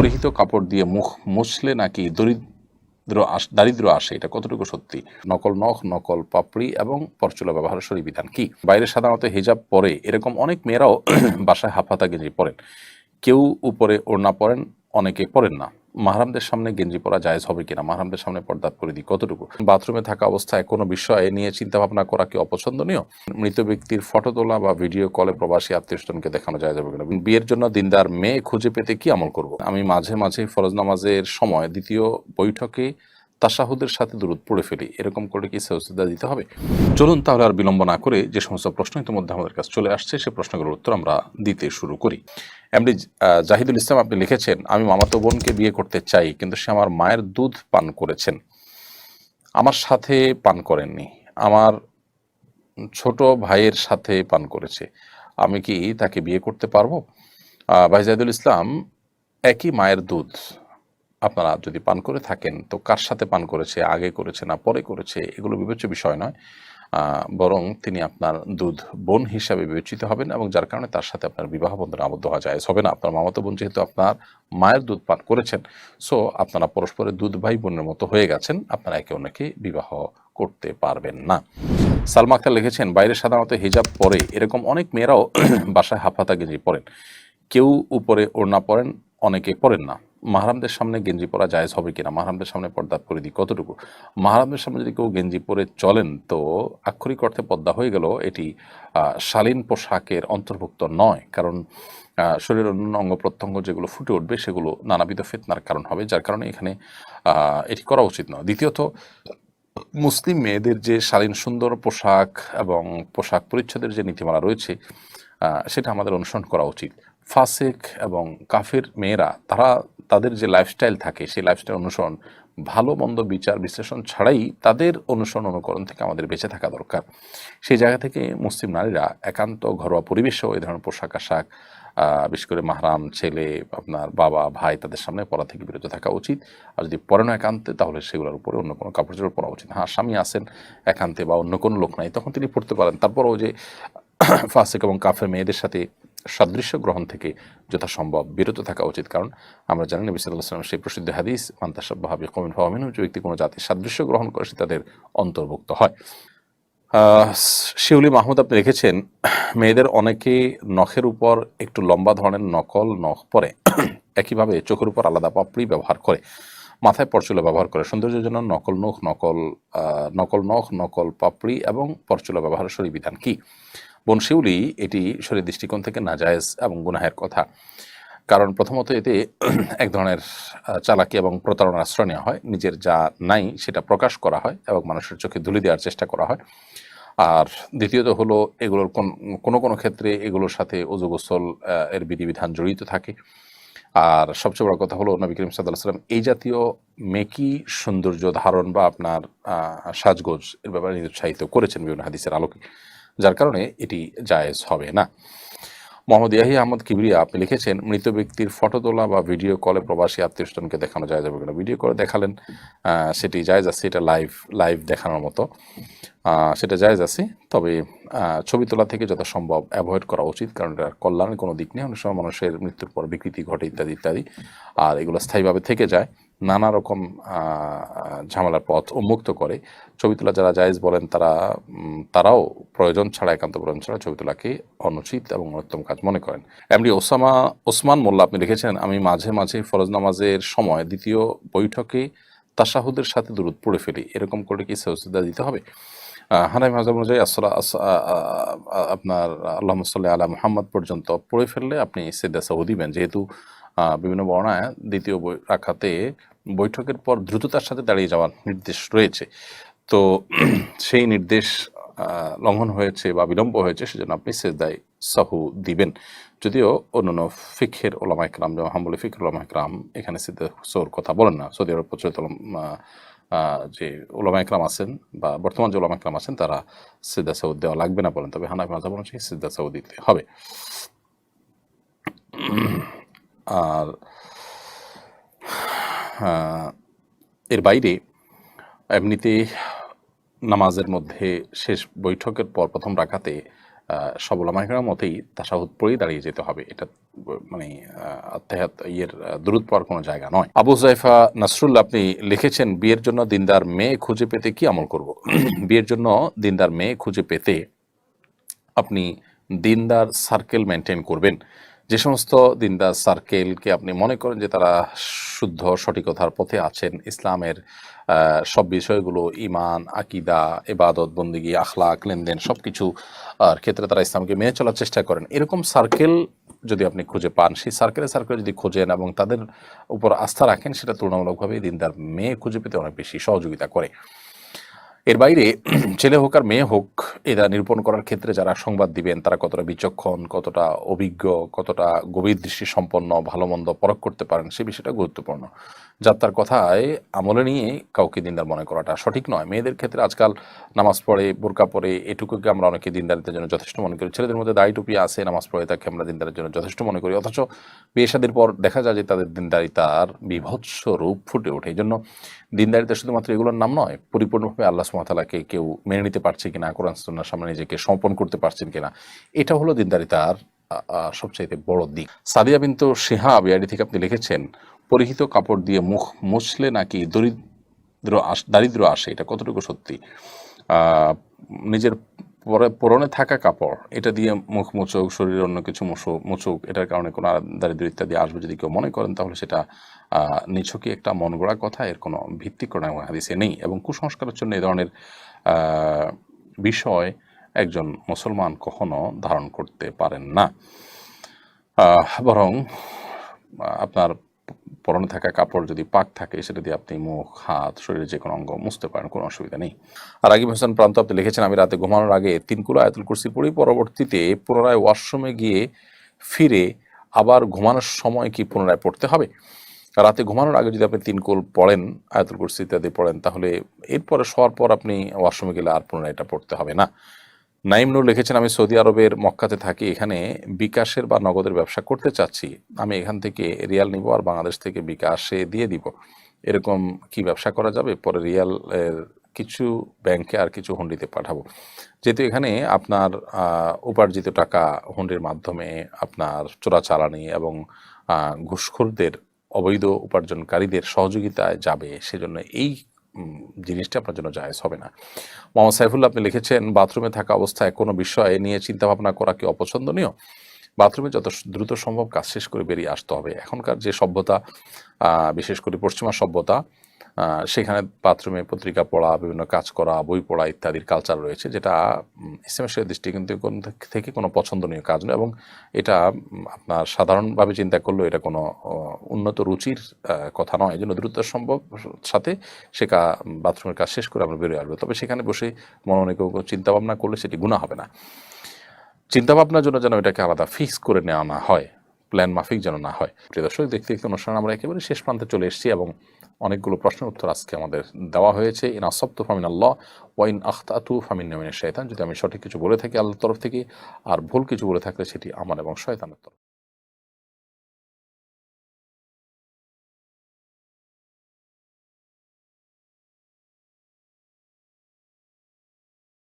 পরিহিত কাপড় দিয়ে মুখ মুছলে নাকি দরিদ্র দারিদ্র আসে? এটা কতটুকু সত্যি? নকল নখ, নকল পাপড়ি এবং পরচুলা ব্যবহারের শরীর বিধান কি? বাইরে সাধারণত হেজাব পরে এরকম অনেক মেয়েরাও বাসায় হাফাতা গেঞ্জি পরেন। কেউ উপরে ওড়না পরেন অনেকে পড়েন না। মাহারামদের সামনে গেঞ্জি পরা জায়েজ হবে কিনা? মাহরামদের সামনে পর্দা করে দিই কতটুকু? বাথরুমে থাকা অবস্থায় কোনো বিষয়ে নিয়ে চিন্তা ভাবনা করা কি অপছন্দনীয়? মৃত ব্যক্তির ফটো তোলা বা ভিডিও কলে প্রবাসী আত্মীয়স্বজনকে দেখানো যায় যাবে কিনা? বিয়ের জন্য দিনদার মেয়ে খুঁজে পেতে কি আমল করব? আমি মাঝে মাঝে ফরজ নামাজের সময় দ্বিতীয় বৈঠকে তাসাহুদের সাথে দূরত পড়ে ফেলি। এরকম করে কি সেজদা দিতে হবে? চলুন তাহলে আর বিলম্ব না করে যে সমস্ত প্রশ্ন ইতিমধ্যে আমাদের কাছে চলে আসছে, সে প্রশ্নগুলোর উত্তর আমরা দিতে শুরু করি। এমনি জাহিদুল ইসলাম আপনি লিখেছেন, আমি মামাতো বোনকে বিয়ে করতে চাই, কিন্তু সে আমার মায়ের দুধ পান করেছেন। আমার সাথে পান করেননি। আমার ছোট ভাইয়ের সাথে পান করেছে। আমি কি তাকে বিয়ে করতে পারব? ভাই জাহিদুল ইসলাম, একই মায়ের দুধ আপনারা যদি পান করে থাকেন, তো কার সাথে পান করেছে, আগে করেছে না, পরে করেছে, এগুলো বিবেচ্য বিষয় নয়। বরং তিনি আপনার দুধ বোন হিসাবে বিবেচিত হবেন এবং যার কারণে তার সাথে আপনার বিবাহ বন্ধনে আবদ্ধ হওয়া যায় হবে না। আপনার মামাতো বোন যেহেতু আপনার মায়ের দুধ পান করেছেন, সো আপনারা পরস্পরের দুধ ভাই বোনের মতো হয়ে গেছেন, আপনারা একে অন্যকে বিবাহ করতে পারবেন না। সালমা আক্তার লিখেছেন, বাইরে সাধারণত হিজাব পরে, এরকম অনেক মেয়েরাও বাসায় হাফাতা গেঞ্জি পরেন কেউ উপরে ওড়না পরেন, অনেকে পরেন না। মাহারামদের সামনে গেঞ্জি পরা জায়েজ হবে কিনা? মাহারামদের সামনে পর্দা করে দিই কতটুকু? মাহারামদের সামনে যদি কেউ গেঞ্জি পরে চলেন, তো আক্ষরিক অর্থে পর্দা হয়ে গেল এটি শালীন পোশাকের অন্তর্ভুক্ত নয়। কারণ শরীরের অন্যান্য অঙ্গ প্রত্যঙ্গ যেগুলো ফুটে উঠবে, সেগুলো নানাবিধ ফেতনার কারণ হবে, যার কারণে এখানে এটি করা উচিত নয়। দ্বিতীয়ত, মুসলিম মেয়েদের যে শালীন সুন্দর পোশাক এবং পোশাক পরিচ্ছদের যে নীতিমালা রয়েছে সেটা আমাদের অনুসরণ করা উচিত। ফাসেক এবং কাফের মেয়েরা, তারা তাদের যে লাইফস্টাইল থাকে, সেই লাইফস্টাইল অনুসরণ, ভালো, মন্দ বিচার, বিশ্লেষণ ছাড়াই তাদের অনুসরণ অনুকরণ থেকে আমাদের বেঁচে থাকা দরকার। সেই জায়গা থেকে মুসলিম নারীরা একান্ত ঘরোয়া পরিবেশেও এই ধরনের পোশাক আশাক বিশেষ করে মাহরাম, ছেলে, আপনার বাবা, ভাই তাদের সামনে পড়া থেকে বিরত থাকা উচিত। আর যদি পরে না একান্তে, তাহলে সেগুলোর উপরে অন্য কোনো কাপড় চোপড় পরা উচিত হ্যাঁ স্বামী আসেন একান্তে বা অন্য কোনো লোক নাই, তখন তিনি পড়তে পারেন। তারপরও যে ফাসেক এবং কাফের মেয়েদের সাথে সাদৃশ্য গ্রহণ থেকে যথাসম্ভব বিরত থাকা উচিত। কারণ আমরা জানি নবী সাল্লাহ সাল্লাম সেই প্রসিদ্ধ হাদিস মান্তাসাবাহাবি কমিন ফাহমিন যে ব্যক্তি কোনো জাতির সাদৃশ্য গ্রহণ করে সে তাদের অন্তর্ভুক্ত হয়। শিউলি মাহমুদ আপনি রেখেছেন মেয়েদের অনেকে নখের উপর একটু লম্বা ধরনের নকল নখ পরে, একইভাবে চোখের উপর আলাদা পাপড়ি ব্যবহার করে, মাথায় পরচুলা ব্যবহার করে। সৌন্দর্যের জন্য নকল নখ, নকল নকল নখ, নকল পাপড়ি এবং পরচুলা ব্যবহারের সরি বিধান কি? বনশিউলি এটি শরীর দৃষ্টিকোণ থেকে নাজায়েজ এবং গুনাহের কথা। কারণ প্রথমত এতে এক ধরনের চালাকি এবং প্রতারণার আশ্রয় নেওয়া হয়। নিজের যা নাই সেটা প্রকাশ করা হয় এবং মানুষের চোখে ধুলি দেওয়ার চেষ্টা করা হয়। আর দ্বিতীয়ত হলো, এগুলোর কোন- কোনো ক্ষেত্রে এগুলোর সাথে অজু গোসল এর বিধিবিধান জড়িত থাকে। আর সবচেয়ে বড় কথা হলো, নবী করিম সাল্লাহ সাল্লাম এই জাতীয় মেকি সৌন্দর্য ধারণ বা আপনার সাজগোজ এর ব্যাপারে নিরুৎসাহিত করেছেন বিভিন্ন হাদিসের আলোকে। যার কারণে এটি জায়েজ হবে না। মোহাম্মদ ইয়াহি আহমদ কিবরিয়া, আপনি লিখেছেন, মৃত ব্যক্তির ফটো তোলা বা ভিডিও কলে প্রবাসী আত্মীয় স্বজনকে দেখানো যায় যাবে কিনা? ভিডিও করে দেখালেন সেটি জায়েজ আছে, এটা লাইভ লাইভ দেখানোর মতো। সেটা জায়েজ আছে, তবে ছবি তোলা থেকে যত সম্ভব অ্যাভয়েড করা উচিত, কারণ এটা কল্যাণের কোনো দিক নেই। অনেক সময় মানুষের মৃত্যুর পর বিকৃতি ঘটে ইত্যাদি ইত্যাদি, আর এগুলো স্থায়ীভাবে থেকে যায়। নানা রকম ঝামেলার পথ উন্মুক্ত করে ছবি তোলা যারা জায়েজ বলেন তারা তারাও প্রয়োজন ছাড়া, একান্ত প্রয়োজন ছাড়া ছবি তোলাকে অনুচিত এবং অন্যতম কাজ মনে করেন। এমডি ওসামা, ওসমান মোল্লা আপনি লিখেছেন, আমি মাঝে মাঝে ফরজ নামাজের সময় দ্বিতীয় বৈঠকে তাসাহুদের সাথে দূরত পড়ে ফেলি। এরকম করে কি সেজদা দিতে হবে? হানাই মাজাব অনুযায়ী আসলা আপনার আল্লাহ সাল্লাহ আলা মুহাম্মদ পর্যন্ত পড়ে ফেললে আপনি সেদা সাহু দিবেন যেহেতু বিভিন্ন বর্ণায় দ্বিতীয় রাখাতে বৈঠকের পর দ্রুততার সাথে দাঁড়িয়ে যাওয়ার নির্দেশ রয়েছে। তো সেই নির্দেশ লঙ্ঘন হয়েছে বা বিলম্ব হয়েছে সেজন্য আপনি সেজদায় সাহু দিবেন। যদিও অন্যান্য ফিখের ওলামা একরাম, যেমন হাম্বলি ফিখের ওলামা একরাম, এখানে সিদ্ধ সৌর কথা বলেন না। সৌদি আরব প্রচলিত যে ওলামা একরাম আছেন বা বর্তমান যে ওলামা একরাম আছেন, তারা সিদ্ধা সাউদ দেওয়া লাগবে না বলেন। তবে হানাফি মাজাব সেই সিদ্ধা সাউদ দিতে হবে। আর এর বাইরে এমনিতে নামাজের মধ্যে শেষ বৈঠকের পর প্রথম রাখাতে আহ, সব মতেই তাসাহুদ পরেই দাঁড়িয়ে যেতে হবে। এটা মানে আত্মাহাত ইয়ের দূরত পাওয়ার কোনো জায়গা নয়। আবু জাইফা নাসরুল্লাহ আপনি লিখেছেন বিয়ের জন্য দিনদার মেয়ে খুঁজে পেতে কি আমল করব? বিয়ের জন্য দিনদার মেয়ে খুঁজে পেতে আপনি দিনদার সার্কেল মেনটেন করবেন। যে সমস্ত দিনদার সার্কেলকে আপনি মনে করেন যে তারা শুদ্ধ সঠিকতার পথে আছেন, ইসলামের সব বিষয়গুলো ইমান আকিদা এবাদত বন্দিগি, আখলাক, লেনদেন সব কিছু ক্ষেত্রে তারা ইসলামকে মেনে চলার চেষ্টা করেন। এরকম সার্কেল যদি আপনি খুঁজে পান, সেই সার্কেলে সার্কেল যদি খোঁজেন এবং তাদের উপর আস্থা রাখেন, সেটা তুলনামূলকভাবে দিনদার মেয়ে খুঁজে পেতে অনেক বেশি সহযোগিতা করে। এর বাইরে, ছেলে হোক আর মেয়ে হোক, এরা নিরূপণ করার ক্ষেত্রে যারা সংবাদ দিবেন, তারা কতটা বিচক্ষণ, কতটা অভিজ্ঞ, কতটা গভীর দৃষ্টি সম্পন্ন ভালো মন্দ পরখ করতে পারেন, সে বিষয়টা গুরুত্বপূর্ণ। যাত্রার কথায় আমলে নিয়ে কাউকে দিনদার মনে করাটা সঠিক নয়। মেয়েদের ক্ষেত্রে আজকাল নামাজ পড়ে, বোরকা পড়ে এটুকুকে আমরা অনেকে দিনদারিতার জন্য যথেষ্ট মনে করি। ছেলেদের মধ্যে দাড়ি টুপি আছে, নামাজ পড়ে তাকে আমরা দিনদারের জন্য যথেষ্ট মনে করি। অথচ বিয়ে পর দেখা যায় যে তাদের দিনদারিতার বিভৎস রূপ ফুটে ওঠে। এই জন্য দিনদারিতা শুধুমাত্র এগুলোর নাম নয়, পরিপূর্ণভাবে আল্লাহ সুমাতালাকে কেউ মেনে নিতে পারছে কিনা, কোরআন সুন্নার সামনে নিজেকে সমর্পণ করতে পারছেন কিনা, এটা হলো দিনদারিতার সবচাইতে বড় দিক। সাদিয়া বিন্তু সিহা বিআইডি থেকে আপনি লিখেছেন, পরিহিত কাপড় দিয়ে মুখ মুছলে নাকি দরিদ্র দারিদ্র আসে, এটা কতটুকু সত্যি? নিজের পরনে থাকা কাপড়, এটা দিয়ে মুখ মুচুক শরীরে অন্য কিছু মুছুক মুচুক, এটার কারণে কোনো দারিদ্র ইত্যাদি আসবে যদি কেউ মনে করেন, তাহলে সেটা নিছকই একটা মন গড়া কথা, এর কোনো ভিত্তি কোনো হাদিসে নেই। এবং কুসংস্কারের জন্য এই ধরনের বিষয় একজন মুসলমান কখনো ধারণ করতে পারেন না। বরং আপনার পরনে থাকা, কাপড় যদি পাক থাকে, সেটা দিয়ে আপনি মুখ, হাত, শরীরের যে কোনো অঙ্গ মুছতে পারেন, কোনো অসুবিধা নেই। আর আগিম হোসেন প্রান্ত আপনি লিখেছেন, আমি রাতে ঘুমানোর আগে তিনকুলো আয়াতুল কুরসি পড়ি, পরবর্তীতে পুনরায় ওয়াশরুমে গিয়ে ফিরে আবার ঘুমানোর সময় কি পুনরায় পড়তে হবে? রাতে ঘুমানোর আগে যদি আপনি তিন কুল পড়েন, আয়াতুল কুরসি ইত্যাদি পড়েন, তাহলে এরপরে শোয়ার পর আপনি ওয়াশরুমে গেলে আর পুনরায় এটা পড়তে হবে না। নাইম নূর লিখেছেন, আমি সৌদি আরবের মক্কাতে থাকি, এখানে বিকাশের বা নগদের ব্যবসা করতে চাচ্ছি। আমি এখান থেকে রিয়াল নিব আর বাংলাদেশ থেকে বিকাশে দিয়ে দিব। এরকম কি ব্যবসা করা যাবে? পরে রিয়াল কিছু ব্যাংকে আর কিছু হুন্ডিতে পাঠাবো। যেহেতু এখানে আপনার উপার্জিত টাকা হুন্ডির মাধ্যমে আপনার চোরাচালানি এবং ঘুষখোরদের, অবৈধ উপার্জনকারীদের সহযোগিতায় যাবে, সেজন্য এই জিনিসটা আপনার জন্য জায়জ হবে না। মোহাম্মদ সাইফুল্লা আপনি লিখেছেন, বাথরুমে থাকা অবস্থায় কোনো বিষয়ে নিয়ে চিন্তা ভাবনা করা কি অপছন্দনীয়? বাথরুমে যত দ্রুত সম্ভব কাজ শেষ করে বেরিয়ে আসতে হবে। এখনকার যে সভ্যতা বিশেষ করে পশ্চিমা সভ্যতা সেখানে বাথরুমে পত্রিকা পড়া, বিভিন্ন কাজ করা, বই পড়া ইত্যাদির কালচার রয়েছে, যেটা ইসলামের দৃষ্টিকোণ থেকে কোনো পছন্দনীয় কাজ নয় এবং এটা আপনার সাধারণভাবে চিন্তা করলেও এটা কোনো উন্নত রুচির কথা নয়। এই জন্য দ্রুত সম্ভব সাথে সে বাথরুমের কাজ শেষ করে আমরা বেরিয়ে আসব। তবে সেখানে বসে মনে মনে কেউ চিন্তা ভাবনা করলে সেটি গুণা হবে না। চিন্তা ভাবনার জন্য যেন এটাকে আলাদা ফিক্স করে নেওয়া না হয় প্ল্যান মাফিক যেন না হয়। প্রিয় দর্শক, দেখতে দেখতে অনুষ্ঠান আমরা একেবারে শেষ প্রান্তে চলে এসেছি এবং অনেকগুলো প্রশ্নের উত্তর আজকে আমাদের দেওয়া হয়েছে। ইন আসপ্ত ফামিন আল্লাহ ওয়াইন আখতাতু ফামিন নামিনের শয়তান যদি আমি সঠিক কিছু বলে থাকি আল্লাহর তরফ থেকে, আর ভুল কিছু বলে থাকলে সেটি আমার এবং শয়তানের তরফ